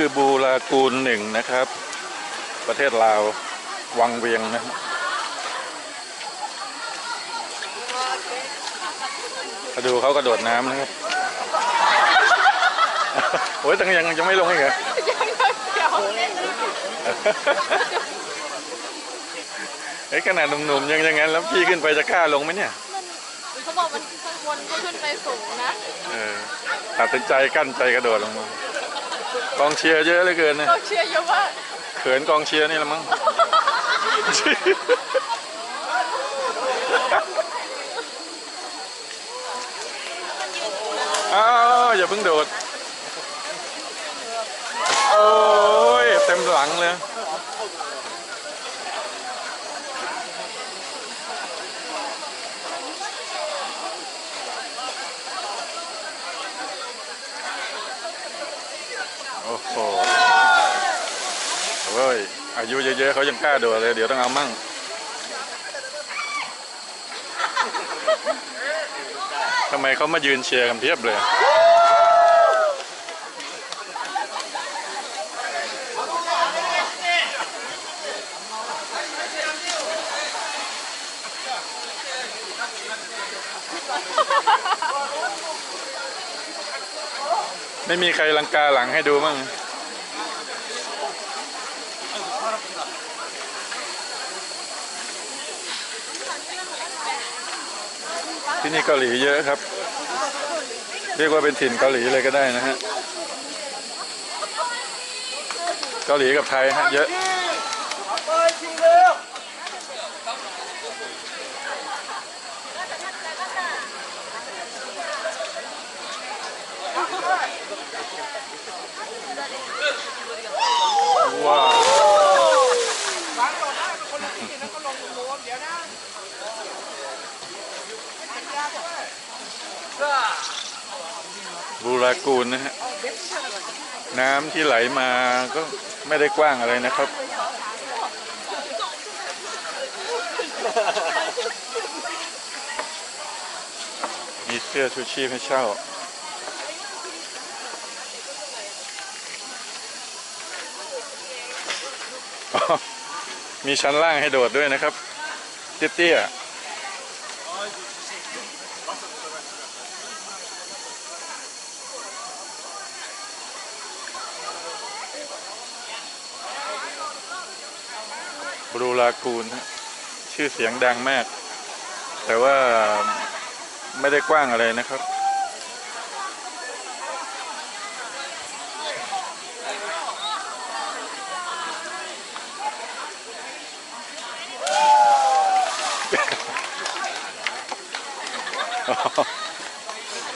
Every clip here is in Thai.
ที่นี่คือบูรากูลหนึ่งนะครับ ประเทศลาววังเวียงนะมาดูเขากระโดดน้ำนะครับ โอ้ยแต่ยังยังไม่ลงอีกเหรอเฮ้ยขนาดหนุ่มๆยังยังงั้นแล้วพี่ขึ้นไปจะกล้าลงไหมเนี่ยเขาบอกมันข้างบนก็ขึ้นไปสูงนะเออตัดสินใจกั้นใจกระโดดลงมา กองเชียร์เยอะเหลือเกินนะก็เชียร์เยอะมากเขินกองเชียร์นี่ละมั้งอ้าวอย่าเพิ่งโดด โอ้ย เต็มหลังเลย โอ้โห เฮ้ย อายุเยอะๆเขายังกล้าโดดเลย เดี๋ยวต้องเอามั่งทำไมเขามายืนเชียร์กันเพียบเลยไม่มีใครลังกาหลังให้ดูมั่ง ที่นี่เกาหลีเยอะครับ เรียกว่าเป็นถิ่นเกาหลีเลยก็ได้นะฮะ เกาหลีกับไทยฮะเยอะว้าว บูรากูลนะฮะ น้ำที่ไหลมาก็ไม่ได้กว้างอะไรนะครับ มีเสื้อชูชีพให้เช่าออมีชั้นล่างให้โดดด้วยนะครับ เตี้ยๆ รูลากูล ชื่อเสียงดังมาก แต่ว่าไม่ได้กว้างอะไรนะครับ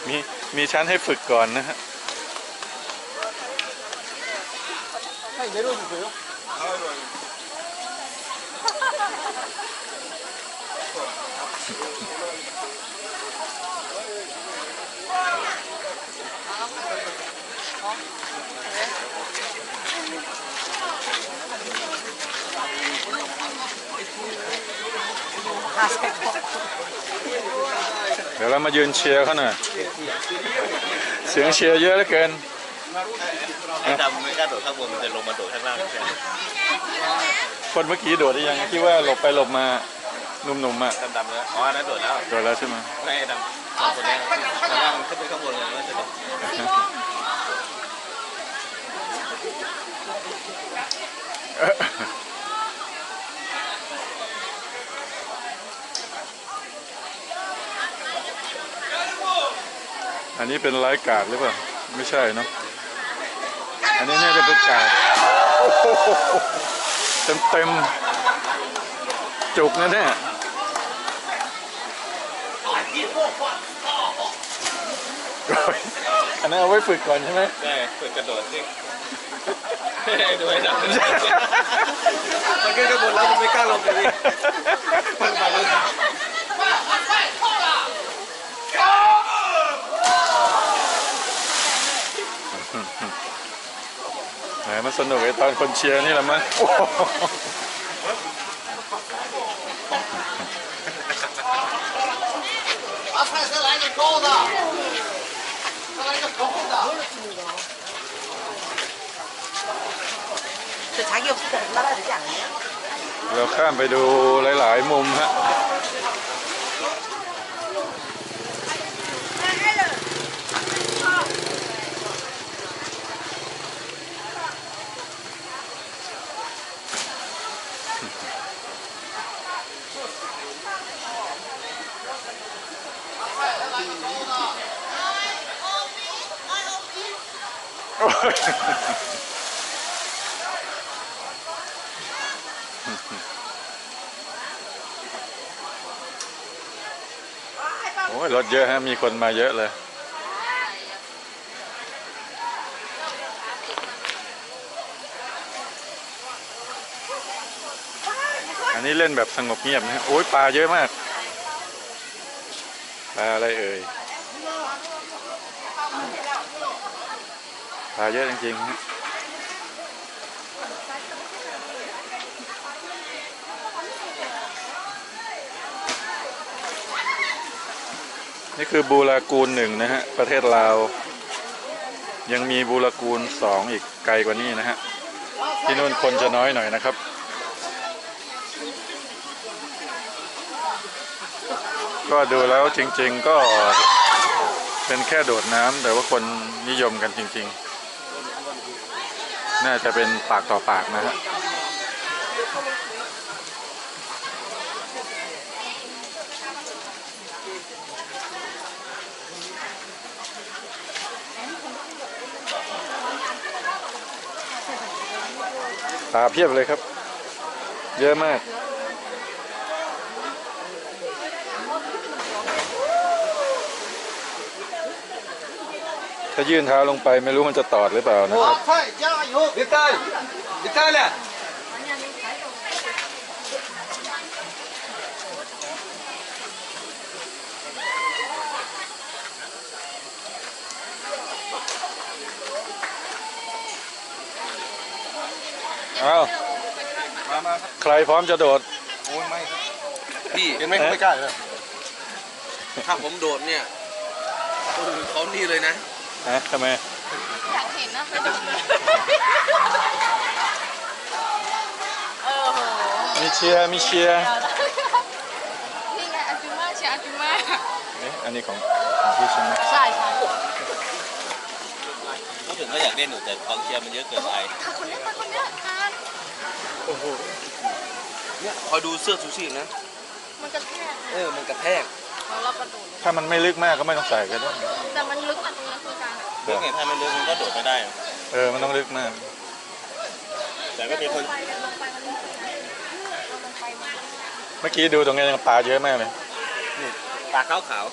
มีมีชั้นให้ฝึกก่อนนะฮะ เดี๋ยวเรามายืนเชียร์เขาหน่อย เสียงเชียร์เยอะเหลือเกิน ไอ้ดำไม่กล้าโดดข้างบนมันจะลงมาโดดข้างล่างแทนคนเมื่อกี้โดดได้ยังที่ว่าหลบไปหลบมาหนุ่มๆอะดำดำเลยอ๋ออันนั้นโดดแล้วโดดแล้วใช่ไหมไม่ไอ้ดำสองคนนี้ข้างล่างมันขึ้นไปข้างบนเลยว่าจะโดดอันนี้เป็นไลฟ์การ์ดหรือเปล่า ไม่ใช่เนอะอั นนี้เนี่ยจะเป็นการ์ดเต็มเต็มๆจุกนะเนี่ยโอ้ยอันนั้นเอาไว้ฝึกก่อนใช่ไหมใช่ฝึกกระโดดสิดูไอ้ดำมันขึ้นข้างบนแล้วมันไม่กล้าลงเลยมันมาเลย แห มันสนุกไอตอนคนเชียร์นี่แหละมั้งเราข้ามไปดูหลาย ๆ มุมฮะ โอ้ยรถเยอะฮะ มีคนมาเยอะเลยอันนี้เล่นแบบสงบเงียบนะโอ้ยปลาเยอะมาก ปลาอะไรเอ่ย ปลาเยอะจริงๆฮะนี่คือบูรากูลหนึ่งนะฮะ ประเทศลาว ยังมีบูรากูลสองอีกไกลกว่านี้นะฮะ ที่นู่นคนจะน้อยหน่อยนะครับ ก็ดูแล้วจริง ๆ ก็เป็นแค่โดดน้ำแต่ว่าคนนิยมกันจริง ๆ น่าจะเป็นปากต่อปากนะฮะปลาเพียบเลยครับ เยอะมาก ถ้ายื่นเท้าลงไปไม่รู้มันจะตอดหรือเปล่านะใช่จ้เอามามาครับใครพร้อมจะโดด โอ้ยไม่พี่เห็นไหมเไม่กล้าเลย ถ้าผมโดดเนี่ยเขาดีเลยนะ ฮะทำไม อยากเห็นนะไปดูเลยเออโหมีเชียร์มีเชียร์นี่ไงอาจุมาเชียร์อาจุมาเอ๊ะอันนี้ของของพี่ใช่ไหมใช่ใช่พูดถึงก็อยากเล่นอยู่แต่กองเชียร์มันเยอะเกินไปค่ะคนนี้ค่ะคนนี้ทานเนี่ยคอยดูเสื้อชูชีพนะมันกระแทกเออมันกระแทก แล้วเรากระโดดลงถ้ามันไม่ลึกมากก็ไม่ต้องใส่ก็ได้ แต่มันลึกอะตรงนั้นคือกลางเรื่องไงถ้ามันเรื่องมันก็โดดไม่ได้ เออ มันต้องลึกมาก แต่ก็มีคน ไปกันลงไปมันลึกเลยนะเอาลงไปมันเมื่อกี้ดูตรงนี้ยังปลาเยอะมากเลย ปลาขาวขาว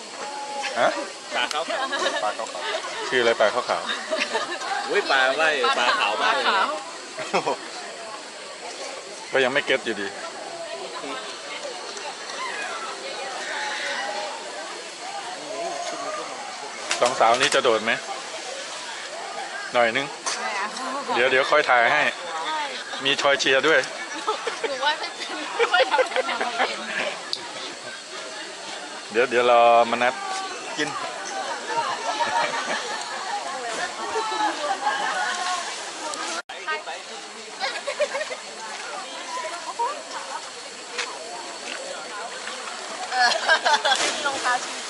ฮะปลาขาวขาวปลาขาวๆชื่ออะไรปลาขาวขาวอุ้ยปลาว่ายปลาขาวมากเลยนะๆก็ยังไม่เก็ตอยู่ดี สองสาวนี้จะโดดไหม หน่อยนึง เดี๋ยวเดี๋ยวค่อยถ่ายให้ มีชอยเชียร์ด้วย หนูว่าไม่เป็นไม่ทำเป็นไม่เป็นเดี๋ยวเดี๋ยวรอมานัดกิน รองเท้าชีเปลี่ยนเปลี่ยนมาก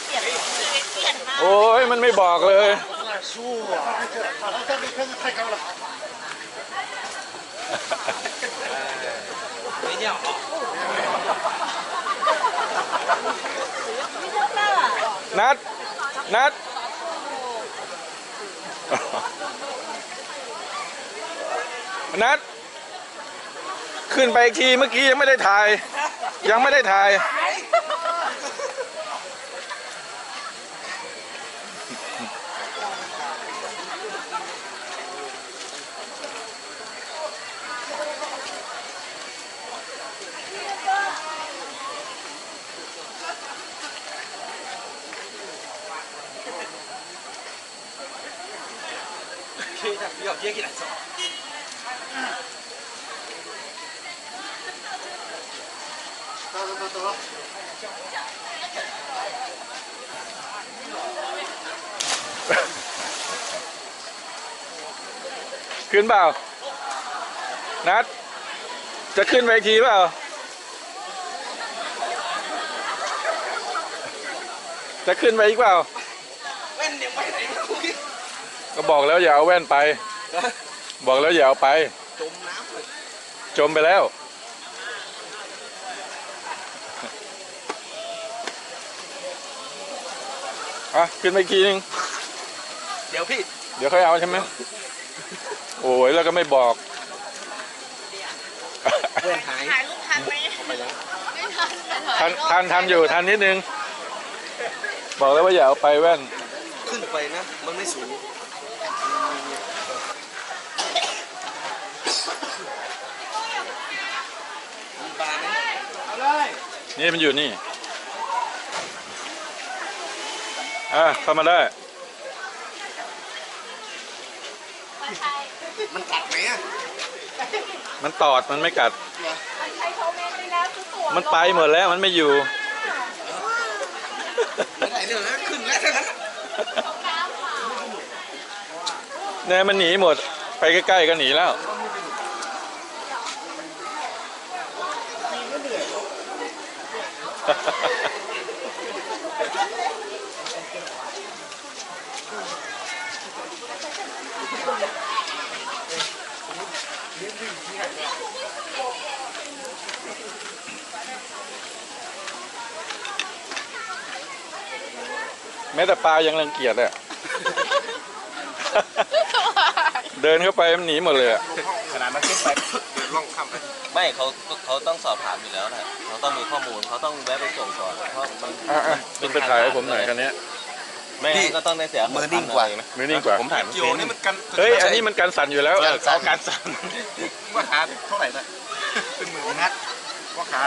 โอ้ยมันไม่บอกเลยนัด นัดนัด ขึ้นไปอีกทีเมื่อกี้ยังไม่ได้ถ่าย ยังไม่ได้ถ่าย 얘기를 안 써. ขึ้นเปล่า นัด จะขึ้นไปทีเปล่า จะขึ้นไปอีกเปล่า แว่นเนี่ไปไหนก็บอกแล้วอย่าเอาแว่นไป บอกแล้วอย่าเอาไป จมน้ำเลยจมไปแล้ว อะ ขึ้นไปอีกทีนึง เดี๋ยวพี่ เดี๋ยวค่อยเอาใช่ไหม โอ้ยแล้วก็ไม่บอกเว้นหายถ่ายรูปทันไหมไปแล้วไม่ทันแต่ถ่ายทันรูปทันทันอยู่ทันนิดนึง บอกแล้วว่าอย่าเอาไปแว่น ขึ้นไปนะ มันไม่สูงมีปลาไหมเอาเลย นี่มันอยู่นี่ อะเข้ามาได้ มันกัดไหมอะมันตอดมันไม่กัดใช้โทรเมนไปแล้วคือตัวมันไปหมดแล้วมันไม่อยู่ ไม่ได้เรื่องแล้วขึ้นแล้วเท่านั้นเนี่ยมันหนีหมด ไปใกล้ๆก็หนีแล้ว แม้แต่ปลายังรังเกียจอะ เดินเข้าไปมันหนีหมดเลยอะ ขนาดมันขึ้นไป เดินล่องข้ามไป ไม่เขาเขาต้องสอบถามอยู่แล้วนะเขา ต้องมีข้อมูลเขาต้องแวะไปส่งก่อนเพราะมันอะอะคุณไปถ่ายให้ผมหน่อยคันนี้ยไม่งั้นก็ต้องได้เสียมือนิ่งกว่านะมือนิ่งกว่าผมถ่ายไม่เกี่ยวเป็นนี่มันกันเฮ้ยอันนี้มันการสั่นอยู่แล้วเออเขาการสั่นว่าขาเท่าไหร่นะเป็นหมื่นนัดว่าขา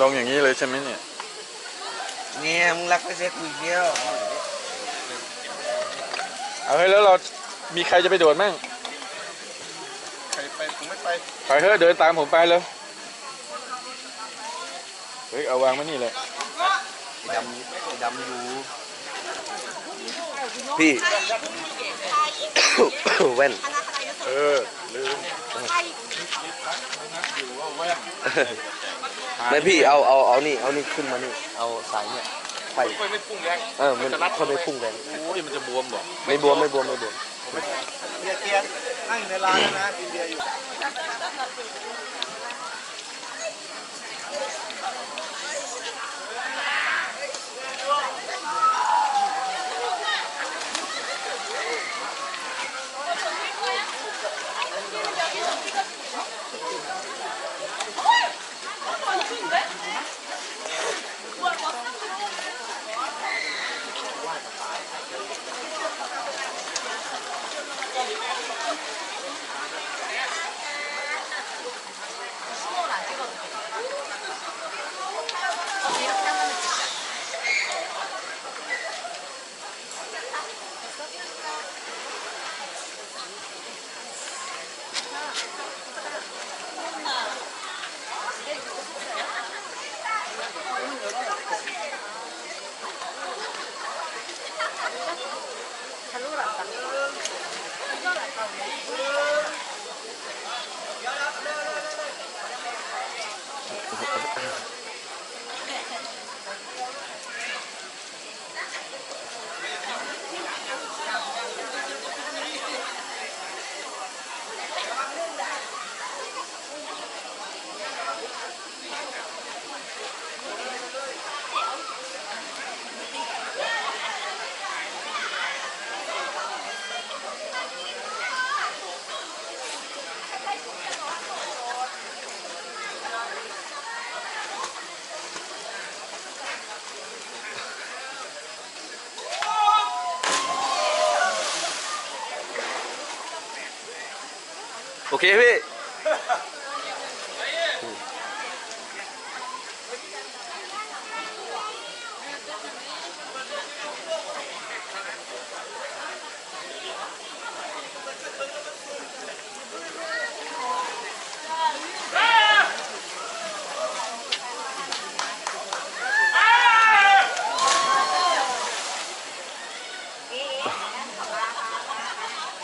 ลงอย่างนี้เลยใช่ไหมเนี่ยเนี่ยมึงรักไปเซ็ตกูอีกแล้วเอาให้แล้วเรามีใครจะไปโดดมั่งใครไปผมไม่ไปไปเถอะเดินตามผมไปเลยเฮ้ยเอาวางมานี่เลยดำดำอยู่พี่ แว่นคณะคณะยุทธเออลืมไทยอยู่ว่าแว่นไม่พี่เอาเอาเอานี่เอานี่ขึ้นมานี่เอาสายเนี่ยไปไม่พุ่งแรงเออมันเขาไม่พุ่งแรงโอ้ยมันจะบวมบ่ไม่บวมไม่บวมไม่บวมเบียร์เกียร์นั่งอยู่ในร้านแล้วนะกินเบียร์อยู่ โอเคพี่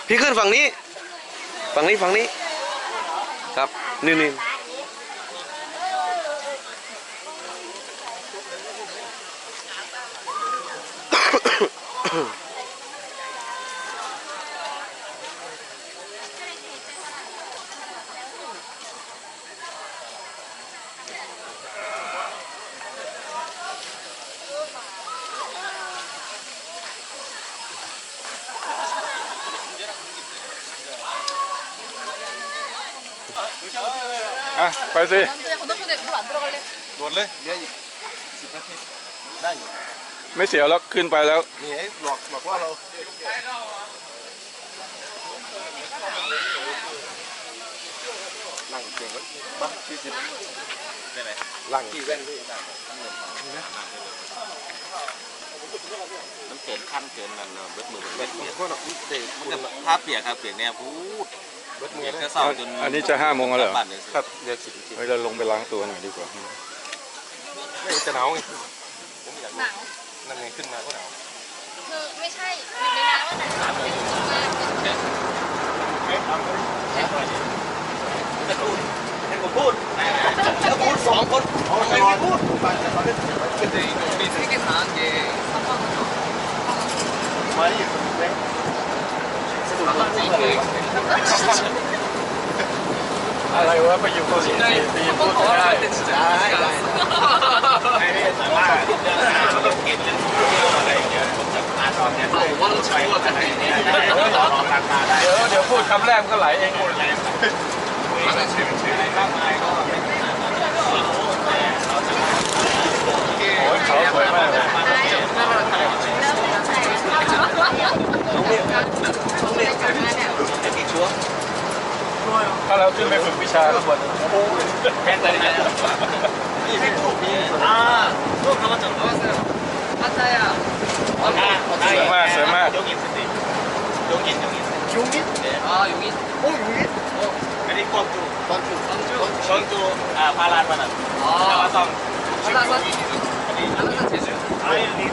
พี่ขึ้นฝั่งนี้ ฝั่งนี้ ฝั่งนี้ ครับ นี่นี่ อะ ไปสิ 남자야 건너편에 물 안 들어갈래? ด่วนเลยเดี๋ยวอีกสิบนาทีได้อยู่ ไม่เสียวแล้วขึ้นไปแล้ว นี่ไอ้หลอกหลอกว่าเรานั่งเก่งก็บ้าที่สิบ ได้ไหม หลังที่แว่นด้วย มันเกินขั้นเกินนั่นเนาะเบิดมือเบิด บา เปีย ง ก คนอ่ะเตะ มันจะถ้าเปียกครับเปียกเนี่ยพูด เบิดมืเปีอยกเลยก็เศร้าจนอันนี้จะห้าโมงแล้วเหรอบ้านเลยสิครับเดี๋ยวสิบนาทีเฮ้ยเราลงไปล้างตัวหน่อยดีกว่า ไม่จะหนาวไงผมอยากหนาวนั่นไงขึ้นมาก็หนาวคือไม่ใช่อยู่ในน้ำว่าหนาวแต่อยู่ข้างล่างเนี่ยให้ผมพูดแล้วพูดสองคนไม่พูดไปแต่ตอนนี้มีสิ่งที่ทางเกมาอยู่เล็ก อะไรวะไปอยู่เกาหลีสี่ปีพูดไม่ได้ได้ได้ไม่ได้สามารถเรื่องงานเรื่องกินเรื่องเที่ยวอะไรอย่างเงี้ยผมจะอ่าตอนเนี้ยผมว่าเราใช้ว่าจะไหนเนี่ยต่อรองราคาได้เดี๋ยวเดี๋ยวพูดคำแรกก็ไหลเองหมดเลยอะไรมากมายก็ไม่ขนาดนั้นแต่เราจะ โอ้ยเขาสวยมากเลย มาเที่ยว ไอ้ที่ชัวร์ ถ้าเรา ขึ้นไปฝึกวิชาข้างบนแค่ไหนนะนี่ไม่พูดนี่อ่าลูกเขามาจับตัวเสื้อพัทยาอ่าสวยมากสวยมากยงยินสิยง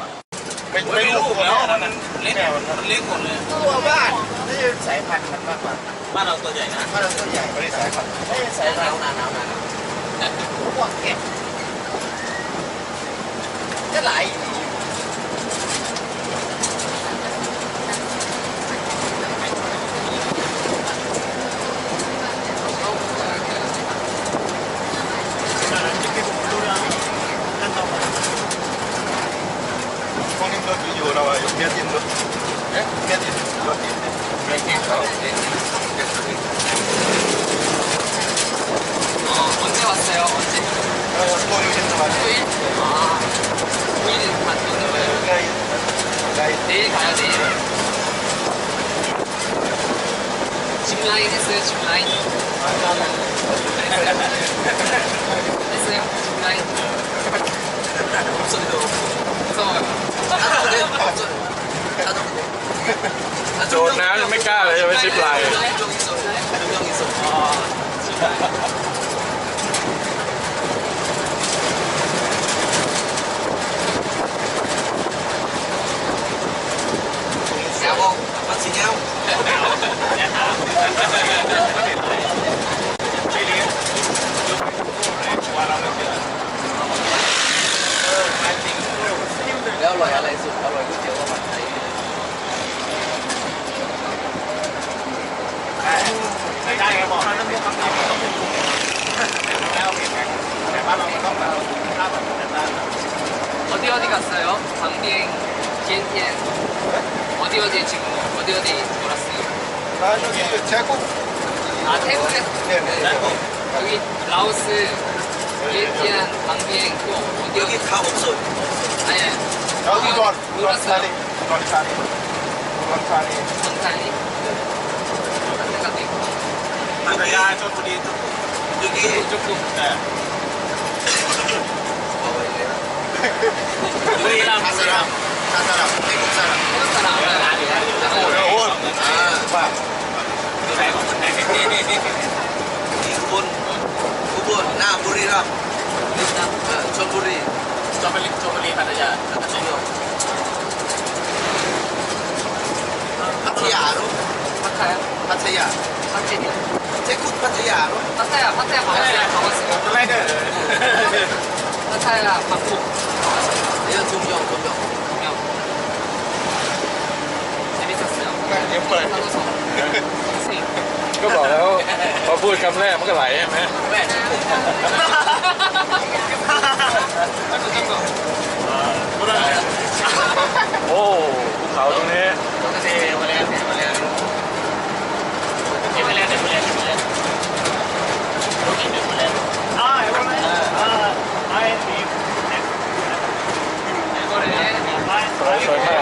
ไม่ไม่ลูกแล้วมันเล็กมันเล็กหมดเลยตัวบ้านนี่สายพันธุ์มันมากกว่าบ้านเราตัวใหญ่นะบ้านเราตัวใหญ่ไม่ได้สายพันธุ์ไม่ได้สายพันนาหนาวหนาวพวกเก็บก็หล haciendo aquí yo ahora estoy haciendo ¿eh? ¿qué haciendo? yo haciendo me entiendo 어, 언제 왔어요? 언제? 어, 토요일 했나 봐요. 토요일? 아, 5일 맞추는 거예요? 내일, 내일. 내일 가야 돼요. 집 라인 했어요, 집 라인? 아, 했어요, 집 라인? 없어도 무서워요. โดนน้ำยังไม่กล้าเลยจะไปซิปไลน์แซวบอลมาสีแก้ว 어디 갔어요? 방비행 비행기에서 어디 어디 지금 어디 어디 돌았어요? 아 여기 태국 아 태국에서? 네네 태국 여기 라오스 비엔티안 방비행 또 어디 여기 다 없어요 아니 여기 돌 돌았어요 돌타니 돌타니 돌타니 한 대가 되고 한 대가 좀 우리 조금 여기 조금 네 บุรีรัมย์รีสลับคาสรับุรีม่มุกสรับสลับกันนะอยู่แล้วโอ้โหโอ้โหอ่าว่าแสงของแสงนี่นี่นี่นี่อุบลอุบลหน้าบุรีรัมย์นี่นะเออชลบุรีชลบุรีชลบุรีพัทยาพัทยาพัทยารู้พัทยาพัทยาพัทยาเช็คคุณพัทยารู้พัทยาพัทยาของอะไรของอะไรของอะไรเด้อพัทยาพัทยา 这个车不要，我不要，不要。前面车死了。那你不来？ก็บอกแล้วพอพูดคำแรกมันก็ไหลใช่ไหมแม่โอ้ภูเขาตรงนี้เสียมาแล้วเสียมาแล้วเสียมาแล้วเสียมาแล้ว สวยส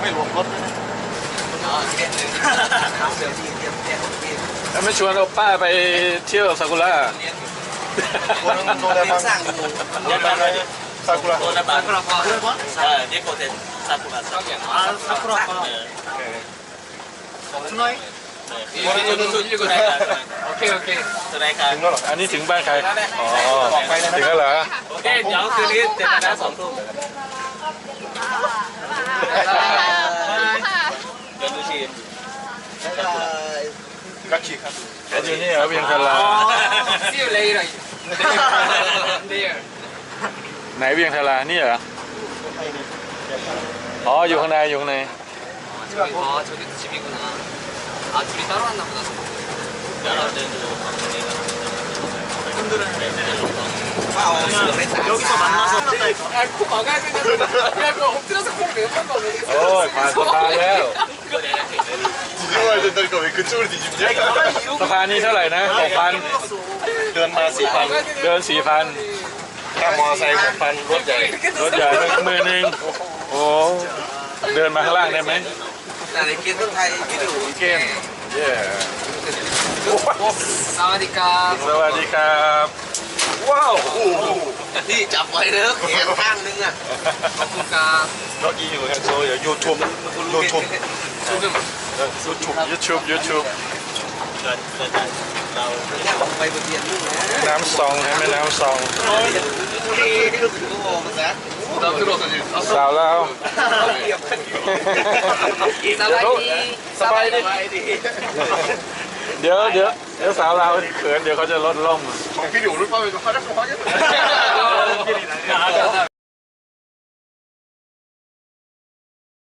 ไม่รวมรถนะแล้วไม่ชวนเราป้าไปเที่ยวซากุระคนโดนบ้างโดนอะไรซากุระโดนบ้างซากุระพอใช่เด็กโกเตซากุระซากุระซากุระพอทำไมโอเคโอเคถึงแล้วหรออันนี้ถึงบ้านใครอ๋อถึงแล้วเหรอโอเคเดี๋ยวคืนนี้เจอกันนะสองทุ่ม Catchy không? Catchy nhé, ở bên thật là... See you later. Nãy bên thật là, nè à? Ồ, dù hôm nay, dù hôm nay. 아, 저기 집이구나. 아, 집이 따로 왔나 보다. 여기서 만나서 아, 코 막아야 되냐? 야, 그 엎드려서 코를 매번 막아. 어, 다, 다, 다. ด้วยจดินกับว่าคือจูดจริงๆสะพานนี้เท่าไหร่นะหกพันเดินมาสี่พันเดินสี่พันถ้ามอไซค์หกพันรถใหญ่รถใหญ่หนึ่งมือหนึ่งโอ้เดินมาข้างล่างได้ไหมแต่ในเกมไทยที่ดูเกมเย้สวัสดีครับสวัสดีครับว้าวนี่จับไว้เนอะแขนข้างนึงอะขอบคุณครับเราอีอยู่แฮนโซ่อยู่ยูทูบยูทูบ YouTube YouTube YouTube บยูทูบน้ำซองใช่ไหมน้ำซองสาวแล้วสบายดีสบายดีเดี๋ยวเดี๋ยวเดี๋ยวสาวเราเขินเดี๋ยวเขาจะลดล่มของพี่ดูรุ่นป่าวป็เขาจะฟ้องกัน